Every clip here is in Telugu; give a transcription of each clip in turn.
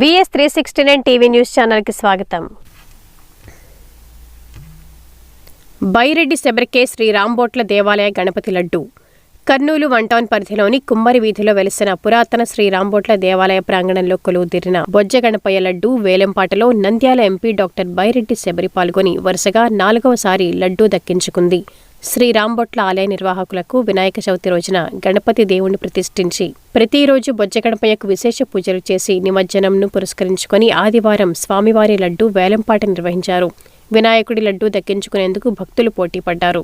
VS three sixty nine TV news ఛానల్కి స్వాగతం. బైరెడ్డి శబరికే శ్రీ రాంబోట్ల దేవాలయ గణపతి లడ్డు. కర్నూలు వన్ టౌన్ పరిధిలోని కుమ్మరి వీధిలో వెలిసిన పురాతన శ్రీ రాంబోట్ల దేవాలయ ప్రాంగణంలో కొలువుదీరిన బొజ్జ గణపయ్య లడ్డు వేలంపాటలో నంద్యాల ఎంపీ డాక్టర్ బైరెడ్డి శబరి పాల్గొని వరుసగా నాలుగవసారి లడ్డూ దక్కించుకుంది. శ్రీ రాంబొట్ల ఆలయ నిర్వాహకులకు వినాయక చవితి రోజున గణపతి దేవుణ్ణి ప్రతిష్ఠించి ప్రతిరోజు బొజ్జగణపయ్యకు విశేష పూజలు చేసి నిమజ్జనంను పురస్కరించుకొని ఆదివారం స్వామివారి లడ్డు వేలంపాట నిర్వహించారు. వినాయకుడి లడ్డు దక్కించుకునేందుకు భక్తులు పోటీ పడ్డారు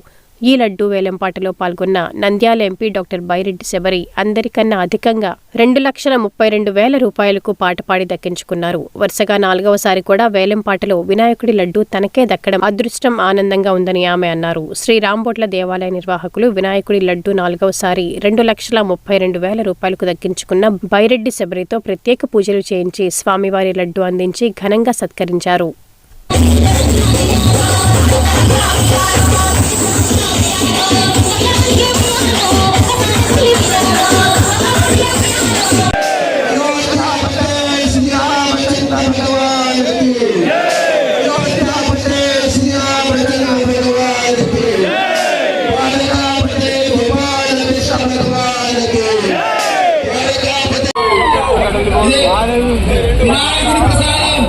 ఈ లడ్డు వేలంపాటలో పాల్గొన్న నంద్యాల ఎంపీ డాక్టర్ బైరెడ్డి శబరి అందరికన్నా అధికంగా రెండు లక్షల ముప్పై రెండు వేల రూపాయలకు పాట పాడి దక్కించుకున్నారు. వరుసగా నాలుగవసారి కూడా వేలంపాటలో వినాయకుడి లడ్డు తనకే దక్కడం అదృష్టం ఆనందంగా ఉందని ఆమె అన్నారు. శ్రీరాంబోట్ల దేవాలయ నిర్వాహకులు వినాయకుడి లడ్డు నాలుగవసారి రెండు లక్షల ముప్పై రెండు వేల రూపాయలకు దక్కించుకున్న బైరెడ్డి శబరితో ప్రత్యేక పూజలు చేయించి స్వామివారి లడ్డు అందించి ఘనంగా సత్కరించారు. వినాయకుడి ప్రసాదం